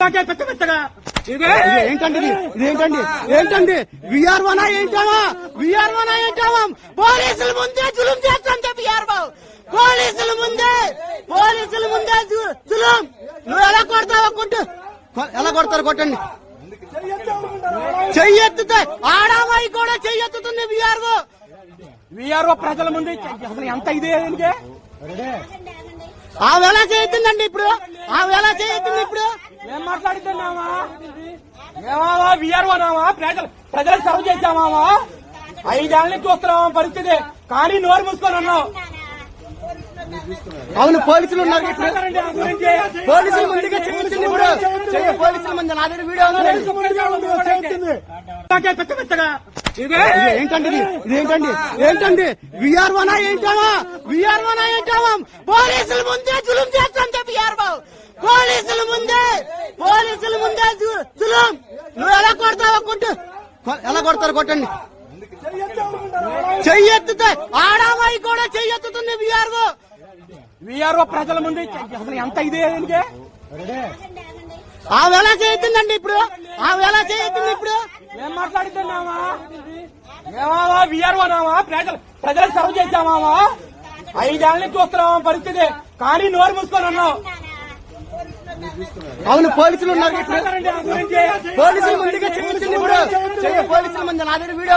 నాకే పెద్ద పెద్దగా. ఏంటండి ఇది? ఇది ఏంటండి? ఏంటండి? విఆర్ వనా ఏంటావా? విఆర్ వనా ఏంటావా? పోలీసుల ముందే జులుం చేస్తాంటే విఆర్ బాబు పోలీసుల ముందే పోలీసుల ముందే జులుం. నువ్వు ఎలా కొడతావా కొట్టు ఎలా కొడతారు కొట్టండి. చెయ్యెత్తుతే ఆడామాయి కూడా చెయ్యెత్తుతుంది విఆర్ విఆర్ఓ ప్రజల ముందు అసలు ఎంత ఇదే? ఆమె ఎలా చేయొద్దండి ఇప్పుడు. ఆమె ఎలా చేయొద్దండి ఇప్పుడు. ఏం మాట్లాడుతున్నావా? ఏమావా విఆర్ఓ నావా? ప్రజలు ప్రజలకు సర్వ్ చేశామావా ఐదేళ్ళ నుంచి చూస్తున్నావా పరిస్థితి? కానీ నోరు మూసుకొని ఉన్నావు. అవును పోలీసులు ఉన్నారు. పోలీసుల ముందుగా ఇప్పుడు. ముందు నా దగ్గర వీడియో ఏంటండి ఏంటండి ఏంటండి? విఆర్ వనా ఏంటావా? విఆర్ వనా ఏంటావా? పోలీసుల ముందే జులుం చేస్తాంటే విఆర్ బాబు పోలీసుల ముందే పోలీసుల ముందే జు- జులుం నువ్వు ఎలా కొడతావా కొట్టు ఎలా కొడతారు కొట్టండి. చెయ్యెత్తుతే ఆడామాయి కూడా చెయ్యెత్తుతుంది విఆర్ విఆర్ఓ ప్రజల ముందు అసలు ఎంత ఇదే దీనికి? ఆమె ఎలా ఇప్పుడు? ఆమె ఎలా చేయొద్దండి ఇప్పుడు? ఏం మాట్లాడుతున్నావా? ఏమావా విఆర్ఓ నావా? ప్రజలు ప్రజలకు సర్వ్ చేశామావా ఐదేళ్ళ నుంచి చూస్తున్నావా పరిస్థితి. కానీ నోరు మూసుకొని ఉన్నావు. అవును పోలీసులు ఉన్నారు పోలీసులు ముందుగా ఇప్పుడు పోలీసుల ముందు. నా దగ్గర వీడియో